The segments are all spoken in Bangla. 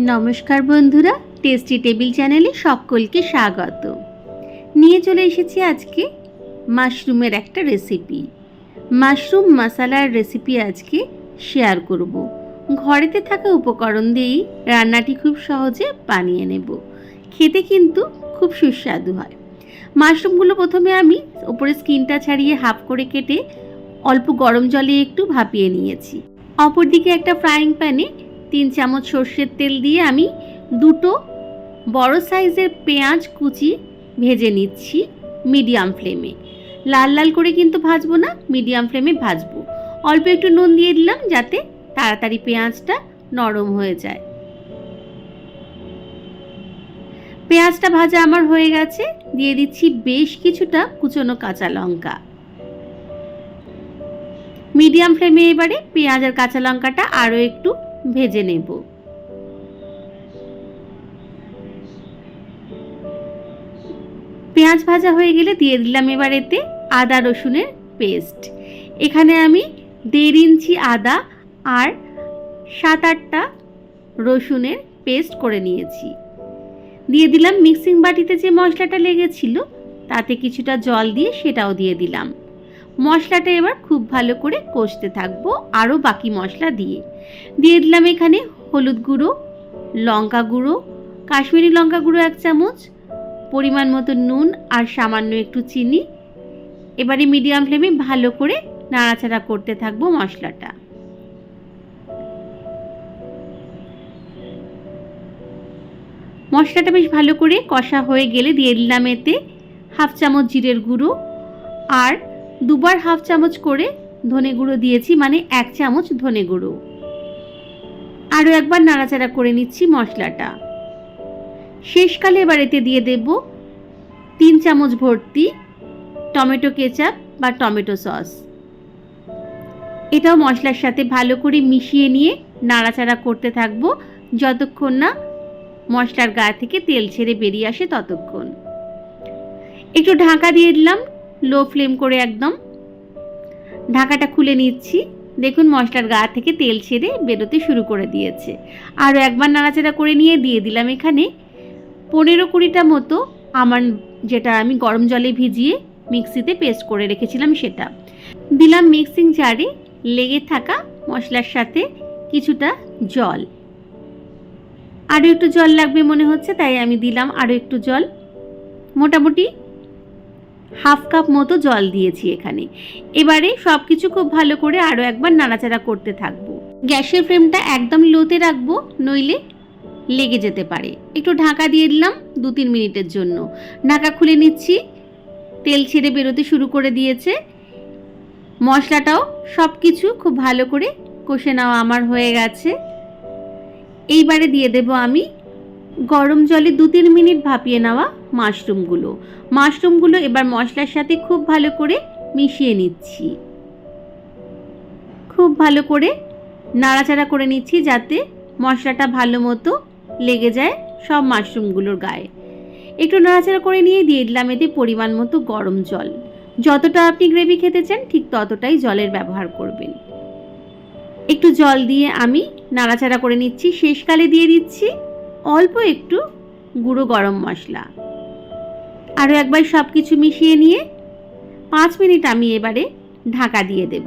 নমস্কার বন্ধুরা টেস্টি টেবিল চ্যানেলে সকলকে স্বাগত। নিয়ে চলে এসেছি আজকে মাশরুমের একটা রেসিপি মাশরুম মশালার রেসিপি আজকে শেয়ার করব। ঘরেতে থাকা উপকরণ দিয়েই রান্নাটি খুব সহজে বানিয়ে নেব। খেতে কিন্তু খুব সুস্বাদু হয়। মাশরুমগুলো প্রথমে আমি ওপরে স্কিনটা ছাড়িয়ে হাফ করে কেটে অল্প গরম জলে একটু ভাপিয়ে নিয়েছি। অপরদিকে একটা ফ্রাইং প্যানে তিন চামচ সর্ষের তেল দিয়ে আমি দুটো বড় সাইজের পেঁয়াজ কুচি ভেজে নিচ্ছি মিডিয়াম ফ্লেমে। লাল লাল করে কিন্তু ভাজবো না, মিডিয়াম ফ্লেমে ভাজবো। অল্প একটু নুন দিয়ে দিলাম যাতে তাড়াতাড়ি পেঁয়াজটা নরম হয়ে যায়। পেঁয়াজটা ভাজা আমার হয়ে গেছে, দিয়ে দিচ্ছি বেশ কিছুটা কুচনো কাঁচা লঙ্কা। মিডিয়াম ফ্লেমে এবারে পেঁয়াজ আর কাঁচা লঙ্কাটা আরও একটু ভেজে নেব। পেঁয়াজ ভাজা হয়ে গেলে দিয়ে দিলাম এবার এতে আদা রসুনের পেস্ট। এখানে আমি দেড় ইঞ্চি আদা আর সাত আটটা রসুনের পেস্ট করে নিয়েছি। দিয়ে দিলাম মিক্সিং বাটিতে যে মশলাটা লেগেছিল, তাতে কিছুটা জল দিয়ে সেটাও দিয়ে দিলাম। মশলাটা এবার খুব ভালো করে কষতে থাকব আরও বাকি মশলা দিয়ে। দিয়ে দিলাম এখানে হলুদ গুঁড়ো, লঙ্কা গুঁড়ো, কাশ্মীরি লঙ্কা গুঁড়ো এক চামচ, পরিমাণ মতো নুন আর সামান্য একটু চিনি। এবারে মিডিয়াম ফ্লেমে ভালো করে নাড়াচাড়া করতে থাকব মশলাটা। মশলাটা বেশ ভালো করে কষা হয়ে গেলে দিয়ে দিলাম এতে হাফ চামচ জিরের গুঁড়ো আর দুবার হাফ চামচ করে ধনে গুঁড়ো দিয়েছি মানে এক চামচ ধনে গুঁড়ো। আরও একবার নাড়াচাড়া করে নিচ্ছি মশলাটা। শেষকালে এবার এতে দিয়ে দেব তিন চামচ ভর্তি টমেটো কেচাপ বা টমেটো সস। এটাও মশলার সাথে ভালো করে মিশিয়ে নিয়ে নাড়াচাড়া করতে থাকব যতক্ষণ না মশলার গা থেকে তেল ছেড়ে বেরিয়ে আসে ততক্ষণ। একটু ঢাকা দিয়ে দিলাম, লো ফ্লেম করে একদম। ঢাকাটা খুলে নিচ্ছি। দেখুন মশলার গা থেকে তেল ছেড়ে বেরোতে শুরু করে দিয়েছে। আরও একবার নাড়াচাড়া করে নিয়ে দিয়ে দিলাম এখানে। পনেরো কুড়িটা মতো আমার যেটা আমি গরম জলে ভিজিয়ে মিক্সিতে পেস্ট করে রেখেছিলাম সেটা। দিলাম মিক্সিং জারে লেগে থাকা মশলার সাথে কিছুটা জল। আরও একটু জল লাগবে মনে হচ্ছে, তাই আমি দিলাম আরও একটু জল। মোটামুটি হাফ কাপ মতো জল দিয়েছি এখানে। এবারে সব কিছু খুব ভালো করে আরও একবার নাড়াচাড়া করতে থাকব। গ্যাসের ফ্লেমটা একদম লোতে রাখব, নইলে লেগে যেতে পারে। একটু ঢাকা দিয়ে দিলাম দু তিন মিনিটের জন্য। ঢাকা খুলে নিচ্ছি। তেল ছেড়ে বেরোতে শুরু করে দিয়েছে। মশলাটাও সব কিছু খুব ভালো করে কষে নেওয়া আমার হয়ে গেছে। এইবারে দিয়ে দেব আমি গরম জলে দু তিন মিনিট ভাপিয়ে নেওয়া মাশরুমগুলো। মাশরুমগুলো এবার মশলার সাথে খুব ভালো করে মিশিয়ে নিচ্ছি। খুব ভালো করে নাড়াচাড়া করে নিচ্ছি যাতে মশলাটা ভালো মতো লেগে যায় সব মাশরুমগুলোর গায়ে। একটু নাড়াচাড়া করে নিয়ে দিয়ে দিলাম এতে পরিমাণ মতো গরম জল। যতটা আপনি গ্রেভি খেতে চান, ঠিক ততটাই জলের ব্যবহার করবেন। একটু জল দিয়ে আমি নাড়াচাড়া করে নিচ্ছি। শেষকালে দিয়ে দিচ্ছি অল্প একটু গুঁড়ো গরম মশলা। আরও একবার সব কিছু মিশিয়ে নিয়ে পাঁচ মিনিট আমি এবারে ঢাকা দিয়ে দেব।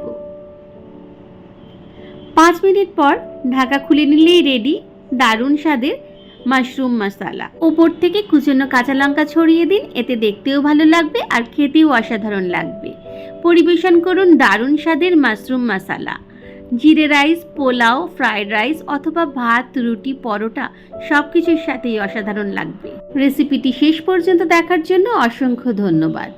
পাঁচ মিনিট পর ঢাকা খুলে নিলেই রেডি দারুণ স্বাদের মাশরুম মশালা ওপর থেকে কুচনো কাঁচা লঙ্কা ছড়িয়ে দিন, এতে দেখতেও ভালো লাগবে আর খেতেও অসাধারণ লাগবে। পরিবেশন করুন দারুণ স্বাদের মাশরুম মশালা জিরে রাইস, পোলাও ফ্রায়েড রাইস অথবা ভাত, রুটি, পরোটা সব কিছুর সাথেই অসাধারণ লাগবে। রেসিপিটি শেষ পর্যন্ত দেখার জন্য অসংখ্য ধন্যবাদ।